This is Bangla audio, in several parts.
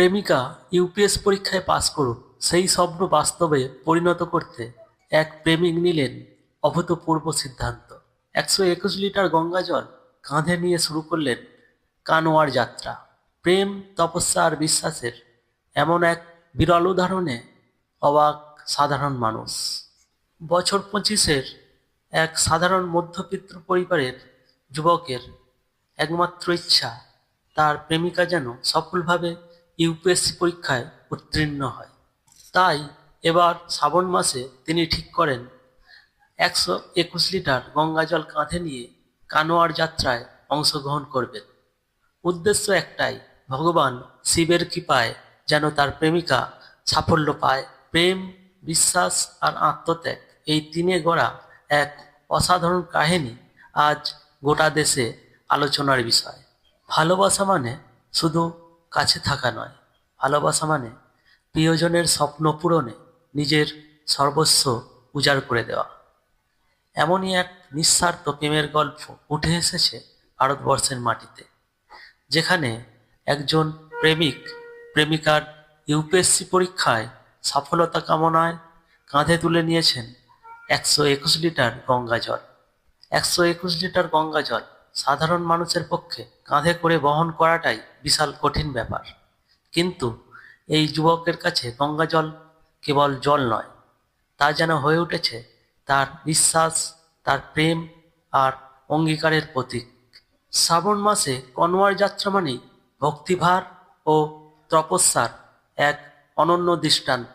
প্রেমিকা ইউপিএস পরীক্ষায় পাস করুক, সেই স্বপ্ন বাস্তবে পরিণত করতে এক প্রেমিক নিলেন অভূতপূর্ব সিদ্ধান্ত। একশো একুশ লিটার গঙ্গা জল কাঁধে নিয়ে শুরু করলেন কানোয়ার যাত্রা। প্রেম, তপস্যা আর বিশ্বাসের এমন এক বিরল উদাহরণে অবাক সাধারণ মানুষ। বছর পঁচিশের এক সাধারণ মধ্যবিত্ত পরিবারের যুবকের একমাত্র ইচ্ছা, তার প্রেমিকা যেন সফলভাবে ইউপিএসসি পরীক্ষায় উত্তীর্ণ হয়। তাই এবার শ্রাবণ মাসে তিনি ঠিক করেন, একশো একুশ লিটার গঙ্গা জল কাঁধে নিয়ে কানোয়ার যাত্রায় অংশগ্রহণ করবেন। উদ্দেশ্য একটাই, ভগবান শিবের কৃপায় যেন তার প্রেমিকা সাফল্য পায়। প্রেম, বিশ্বাস আর আত্মত্যাগ, এই তিনে গড়া এক অসাধারণ কাহিনী আজ গোটা দেশে আলোচনার বিষয়। ভালোবাসা মানে শুধু কাছে থাকা নয়। ভালোবাসা মানে প্রিয়জনের স্বপ্ন পূরণে নিজের সর্বস্ব উজাড় করে দেওয়া। এমনই এক নিঃস্বার্থ প্রেমের গল্প উঠে এসেছে ভারতবর্ষের মাটিতে, যেখানে একজন প্রেমিক, প্রেমিকার ইউপিএসসি পরীক্ষায় সফলতা কামনায় কাঁধে তুলে নিয়েছেন একশো একুশ লিটার গঙ্গা জল। একশো একুশ লিটার গঙ্গা জল সাধারণ মানুষের পক্ষে কাঁধে করে বহন করাটাই বিশাল কঠিন ব্যাপার। কিন্তু এই যুবকের কাছে গঙ্গা জল কেবল জল নয়, তা যেন হয়ে উঠেছে তার বিশ্বাস, তার প্রেম আর অঙ্গীকারের প্রতীক। শ্রাবণ মাসে কনোয়ার যাত্রা মানেই ভক্তিভার ও তপস্যার এক অনন্য দৃষ্টান্ত।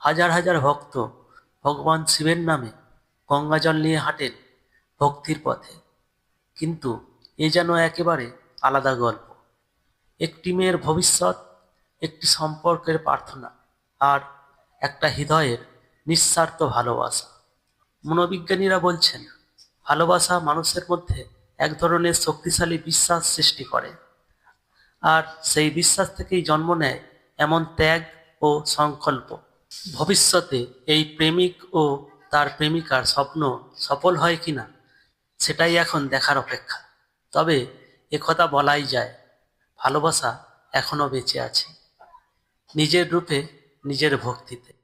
হাজার হাজার ভক্ত ভগবান শিবের নামে গঙ্গাজল নিয়ে হাঁটেন ভক্তির পথে। কিন্তু এ যেন একেবারে আলাদা গল্প। একটি মেয়ের ভবিষ্যৎ, একটি সম্পর্কের প্রার্থনা, আর একটা হৃদয়ের নিঃস্বার্থ ভালোবাসা। মনোবিজ্ঞানীরা বলছেন, ভালোবাসা মানুষের মধ্যে এক ধরনের শক্তিশালী বিশ্বাস সৃষ্টি করে, আর সেই বিশ্বাস থেকেই জন্ম নেয় এমন ত্যাগ ও সংকল্প। ভবিষ্যতে এই প্রেমিক ও তার প্রেমিকার স্বপ্ন সফল হয় কিনা সেটাই এখন দেখার অপেক্ষা। তবে একথা বলাই যায়, ভালোবাসা এখনও বেঁচে আছে। নিজের রূপে, নিজের ভক্তিতে।